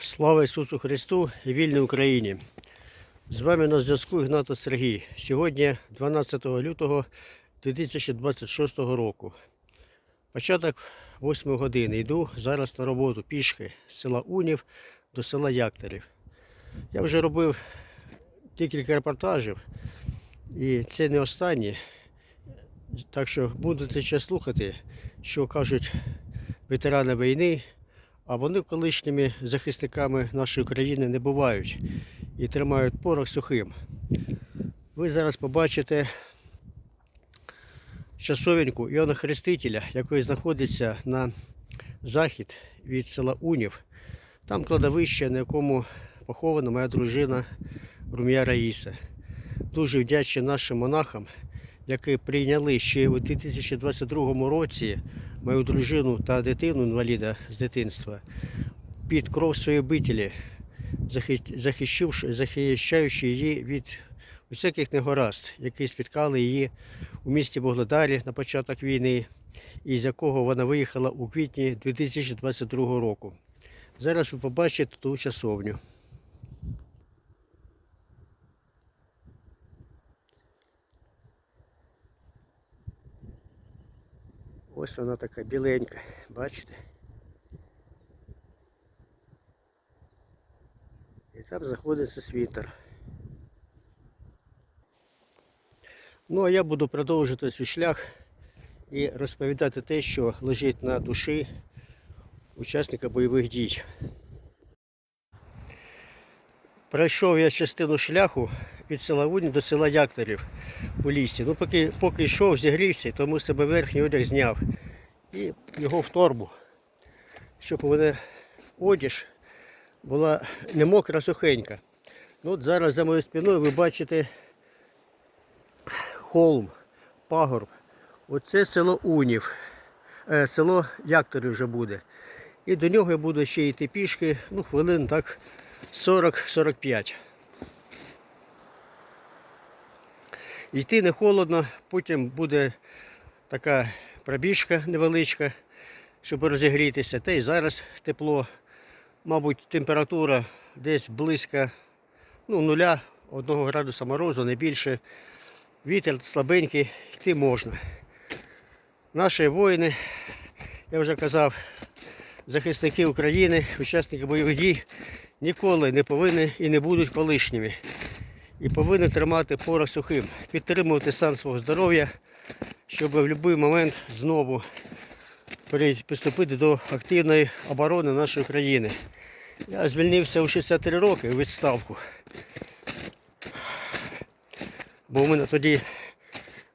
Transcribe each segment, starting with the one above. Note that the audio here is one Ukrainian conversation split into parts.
Слава Ісусу Христу і вільній Україні! З вами на зв'язку Ігнато Сергій. Сьогодні 12 лютого 2026 року. Початок 8 години. Йду зараз на роботу пішки з села Унів до села Якторів. Я вже робив декілька репортажів, і це не останні. Так що будете ще слухати, що кажуть ветерани війни, а вони колишніми захисниками нашої країни не бувають і тримають порох сухим. Ви зараз побачите часовеньку Іоанна Хрестителя, який знаходиться на захід від села Унів. Там кладовище, на якому похована моя дружина Румія Раїса. Дуже вдячний нашим монахам, які прийняли ще у 2022 році мою дружину та дитину інваліда з дитинства під кров своєї обителі, захищивши- захищаючи її від усяких негаразд, які спіткали її у місті Боглодарі на початок війни, і з якого вона виїхала у квітні 2022 року. Зараз ви побачите ту часовню. Ось вона така біленька, бачите? І там знаходиться світер. Ну а я буду продовжувати свій шлях і розповідати те, що лежить на душі учасника бойових дій. Пройшов я частину шляху від села Уні до села Якторів у лісі. Ну, поки, поки йшов, зігрівся, тому себе верхній одяг зняв і його в торбу, щоб мене одіж була не мокра, сухенька. Ну, от зараз за моєю спиною ви бачите холм, пагорб. Оце село Унів. Е, село Якторів вже буде. І до нього я буду ще йти пішки, ну, хвилин так 40-45. Йти не холодно, потім буде така пробіжка невеличка, щоб розігрітися. Та й зараз тепло. Мабуть, температура десь близько ну, нуля, одного градуса морозу, не більше. Вітер слабенький, йти можна. Наші воїни, я вже казав, захисники України, учасники бойових дій ніколи не повинні і не будуть колишніми. І повинні тримати порох сухим, підтримувати стан свого здоров'я, щоб в будь-який момент знову приступити до активної оборони нашої країни. Я звільнився у 63 роки у відставку. Бо в мене тоді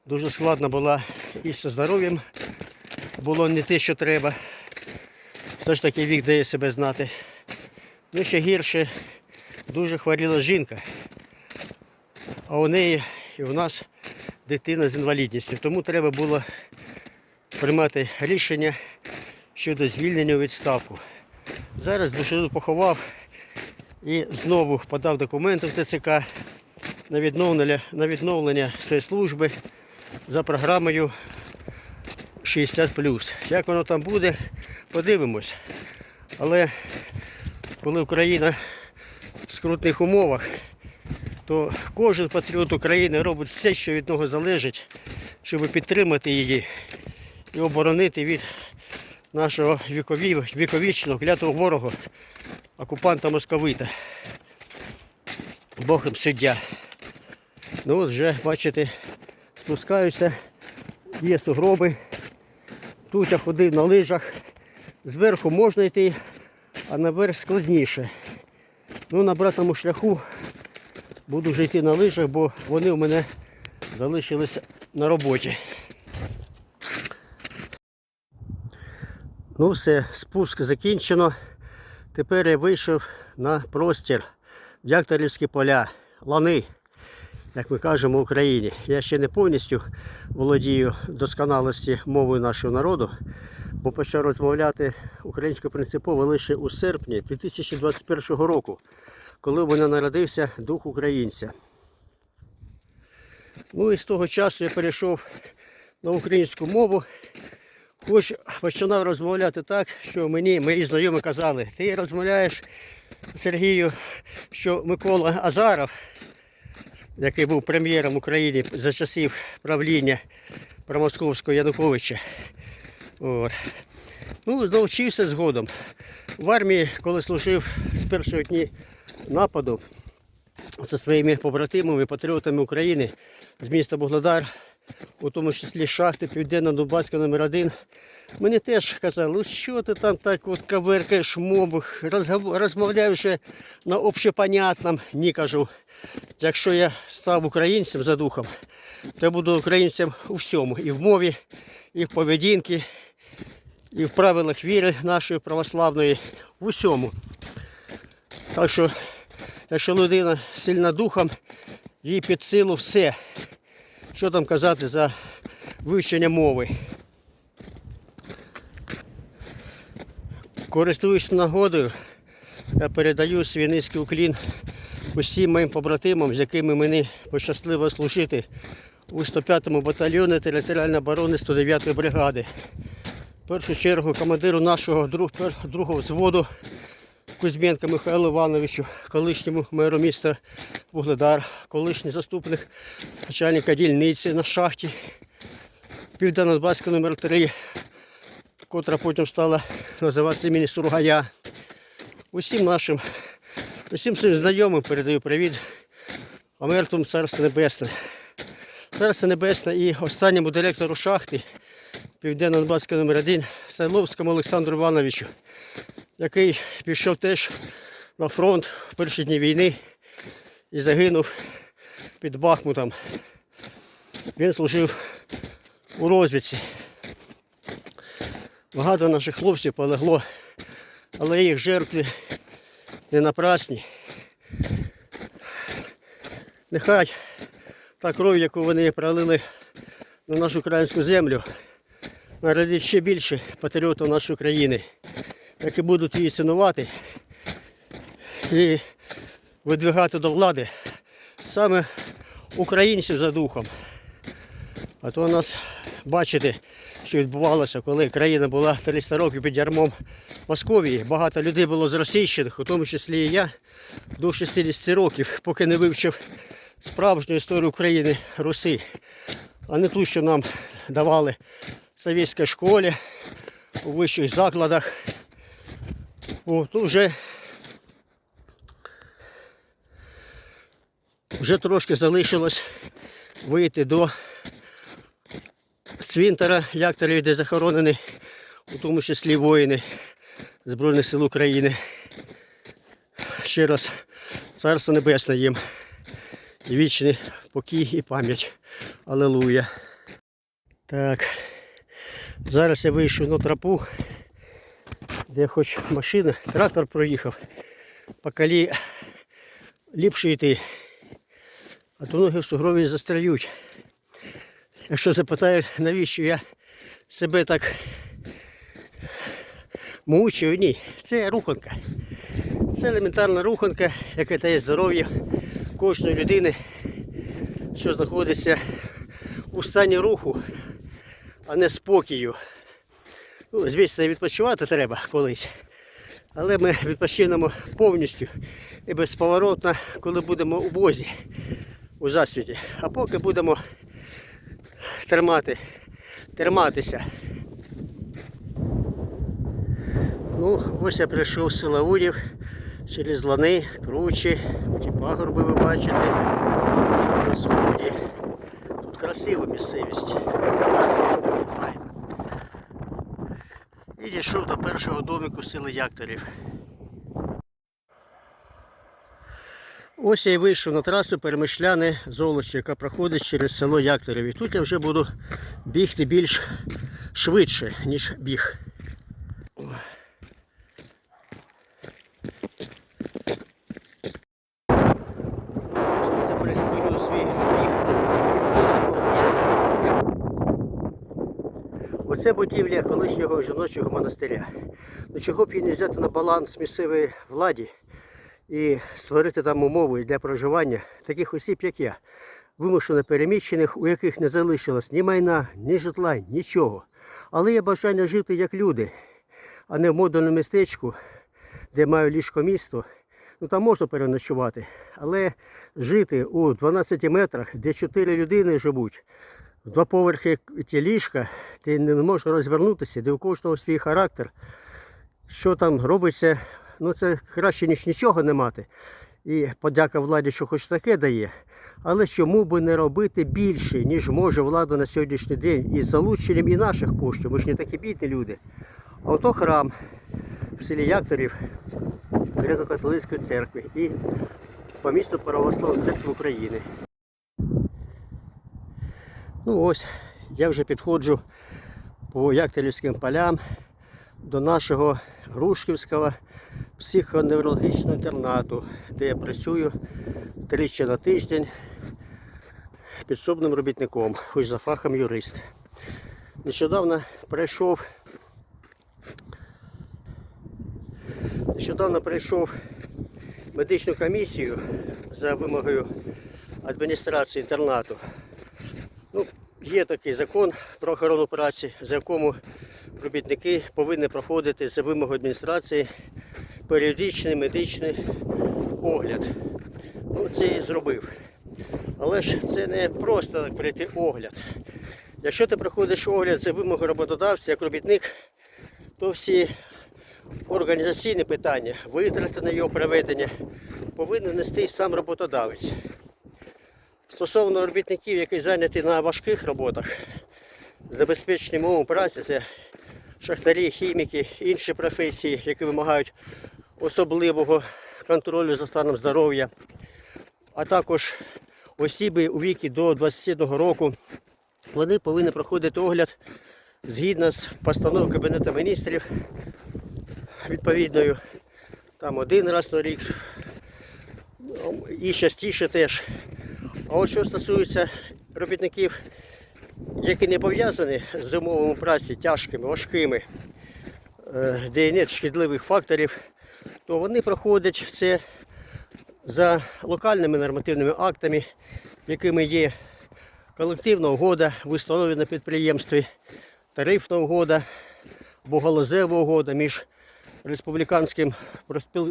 дуже складно була і зі здоров'ям, було не те, що треба. Все ж таки вік дає себе знати. Ну ще гірше, дуже хворіла жінка. А у неї і у нас дитина з інвалідністю. Тому треба було приймати рішення щодо звільнення у відставку. Зараз душину поховав і знову подав документи в ТЦК на відновлення, на відновлення своєї служби за програмою 60. Як воно там буде, подивимось. Але коли Україна в скрутних умовах, то кожен патріот України робить все, що від нього залежить, щоб підтримати її і оборонити від нашого вікові, віковічного клятого ворога, окупанта московита. Бог їм суддя. Ну от вже, бачите, спускаюся, є сугроби. Тут я ходив на лижах. Зверху можна йти, а наверх складніше. Ну, на братому шляху буду вже йти на лижах, бо вони у мене залишилися на роботі. Ну все, спуск закінчено. Тепер я вийшов на простір Якторівські поля, лани, як ми кажемо в Україні. Я ще не повністю володію досконалості мовою нашого народу, бо почав розмовляти українською принципово лише у серпні 2021 року, коли в мене народився дух українця. Ну і з того часу я перейшов на українську мову, Хоч починав розмовляти так, що мені мої знайомі казали, ти розмовляєш Сергію, що Микола Азаров, який був прем'єром України за часів правління промосковського Януковича. От. Ну, навчився згодом. В армії, коли служив з першого дні нападу зі своїми побратимами, патріотами України з міста Бугледар, у тому числі шахти Південно-Дубайська номер 1 Мені теж казали, ну що ти там так от каверкаєш мову, розмовляєш на общепонятному. Ні, кажу. Якщо я став українцем за духом, то я буду українцем у всьому. І в мові, і в поведінці, і в правилах віри нашої православної, в усьому. Так що, якщо людина сильна духом, їй під силу все. Що там казати за вивчення мови. Користуюсь нагодою, я передаю свій низький уклін усім моїм побратимам, з якими мені пощасливо служити у 105-му батальйоні територіальної оборони 109-ї бригади. В першу чергу командиру нашого друг, другого взводу Кузьменка Михайлу Івановичу, колишньому меру міста Вугледар, колишній заступник начальника дільниці на шахті Південно-Донбаська номер 3 котра потім стала називатися імені Сургая. Усім нашим, усім своїм знайомим передаю привіт. А мертвому царство небесне. Царство небесне і останньому директору шахти Південно-Донбаська номер 1 Сайловському Олександру Івановичу, який пішов теж на фронт в перші дні війни і загинув під Бахмутом. Він служив у розвідці. Багато наших хлопців полегло, але їх жертви не напрасні. Нехай та кров, яку вони пролили на нашу українську землю, народить ще більше патріотів нашої країни, які будуть її цінувати і видвигати до влади саме українців за духом. А то у нас, бачите, що відбувалося, коли країна була 300 років під ярмом Московії. Багато людей було зросійщених, у тому числі і я до 60 років, поки не вивчив справжню історію України Руси, а не ту, що нам давали в совєтській школі, у вищих закладах. О, тут вже, вже трошки залишилось вийти до цвинтара якторів, де захоронені, у тому числі воїни Збройних сил України. Ще раз царство небесне їм. І вічний покій і пам'ять. Алелуя. Так. Зараз я вийшов на тропу, де хоч машина, трактор проїхав. По колії ліпше йти. А то ноги в сугробі застряють. Якщо запитають, навіщо я себе так мучаю, ні, це руханка. Це елементарна руханка, яка дає здоров'я кожної людини, що знаходиться у стані руху, а не спокою. Ну, звісно, відпочивати треба колись. Але ми відпочинемо повністю і безповоротно, коли будемо у Бозі, у засвіті. А поки будемо тримати, триматися. Ну, ось я прийшов з села Урів через лани, кручі, ті пагорби ви бачите, що на сході. Тут красива місцевість. І дійшов до першого домику сили якторів. Ось я і вийшов на трасу перемишляне золоще, яка проходить через село Якторів. І тут я вже буду бігти більш швидше, ніж біг. Ось тут я призупиню свій біг. Оце будівля колишнього жіночого монастиря. Ну чого б її не взяти на баланс місцевої владі і створити там умови для проживання таких осіб, як я, вимушено переміщених, у яких не залишилось ні майна, ні житла, нічого. Але є бажання жити як люди, а не в модульному містечку, де маю ліжко місто. Ну там можна переночувати. Але жити у 12 метрах, де 4 людини живуть, два поверхи ті ліжка, ти не можеш розвернутися, де у кожного свій характер. Що там робиться, ну це краще, ніж нічого не мати. І подяка владі, що хоч таке дає. Але чому би не робити більше, ніж може влада на сьогоднішній день із залученням і наших коштів. Ми ж не такі бідні люди. А ото храм в селі Якторів Греко-католицької церкви і по місту Православної церкви України. Ну ось, я вже підходжу по Якторівським полям до нашого Грушківського психоневрологічного інтернату, де я працюю тричі на тиждень підсобним робітником, хоч за фахом юрист. Нещодавно прийшов Нещодавно прийшов медичну комісію за вимогою адміністрації інтернату. Ну, є такий закон про охорону праці, за якому робітники повинні проходити за вимогою адміністрації періодичний медичний огляд. Ну, це і зробив. Але ж це не просто так пройти огляд. Якщо ти проходиш огляд за вимогою роботодавця як робітник, то всі організаційні питання, витрати на його проведення повинен нести сам роботодавець. Стосовно робітників, які зайняті на важких роботах, забезпечення умов праці, це шахтарі, хіміки, інші професії, які вимагають особливого контролю за станом здоров'я, а також осіби у вікі до 21 року, вони повинні проходити огляд згідно з постановою Кабінету міністрів відповідною там один раз на рік і частіше теж. А от що стосується робітників, які не пов'язані з умовами праці тяжкими, важкими, е, де нет шкідливих факторів, то вони проходять це за локальними нормативними актами, якими є колективна угода в установі на підприємстві, тарифна угода або угода між республіканським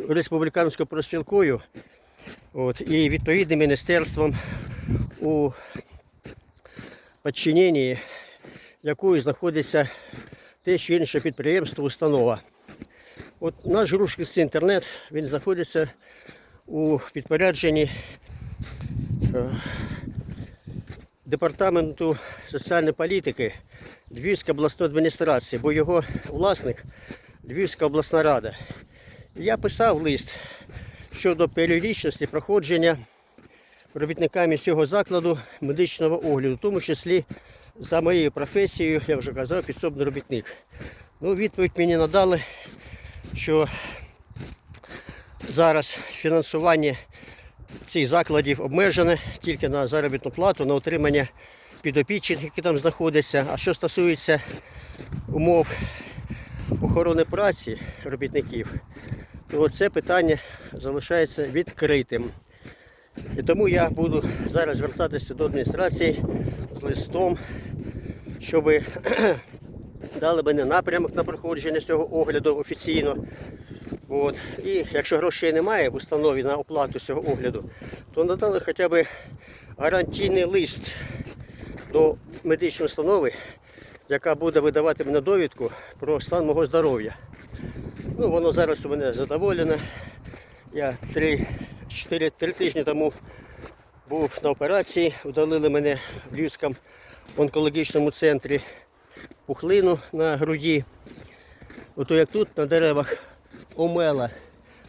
республіканською проспілкою от, і відповідним міністерством у підчиненні якої знаходиться те чи інше підприємство, установа. От наш Грушківський інтернет він знаходиться у підпорядженні е, департаменту соціальної політики Львівської обласної адміністрації, бо його власник Львівська обласна рада. Я писав лист щодо періодичності проходження робітниками цього закладу медичного огляду, в тому числі за моєю професією, я вже казав, підсобний робітник. Ну, відповідь мені надали, що зараз фінансування цих закладів обмежене тільки на заробітну плату, на отримання підопічних, які там знаходяться. А що стосується умов охорони праці робітників, то це питання залишається відкритим. І тому я буду зараз звертатися до адміністрації з листом, щоб дали мені напрямок на проходження цього огляду офіційно. От. І якщо грошей немає в установі на оплату цього огляду, то надали хоча б гарантійний лист до медичної установи, яка буде видавати мені довідку про стан мого здоров'я. Ну, воно зараз у мене задоволене. Я 3, 4, 3 тижні тому був на операції, удалили мене в Львівському онкологічному центрі пухлину на груді. Ото як тут на деревах омела.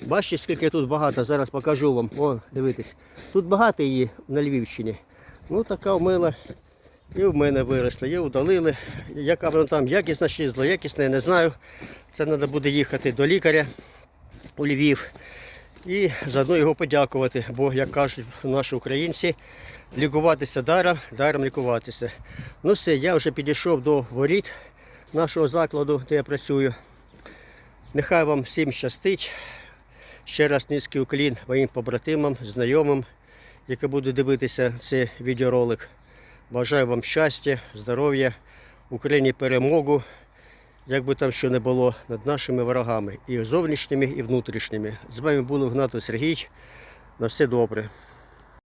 Бачите, скільки тут багато, зараз покажу вам. О, дивитесь. Тут багато її на Львівщині. Ну така омела і в мене виросла. Її удалили. Яка вона там якісна чи злоякісна, я не знаю. Це треба буде їхати до лікаря у Львів. І заодно його подякувати, бо, як кажуть наші українці, лікуватися даром, даром лікуватися. Ну все, я вже підійшов до воріт нашого закладу, де я працюю. Нехай вам всім щастить. Ще раз низький уклін моїм побратимам, знайомим, які будуть дивитися цей відеоролик. Бажаю вам щастя, здоров'я, Україні перемогу як би там що не було над нашими ворогами, і зовнішніми, і внутрішніми. З вами був Гнатов Сергій. На все добре.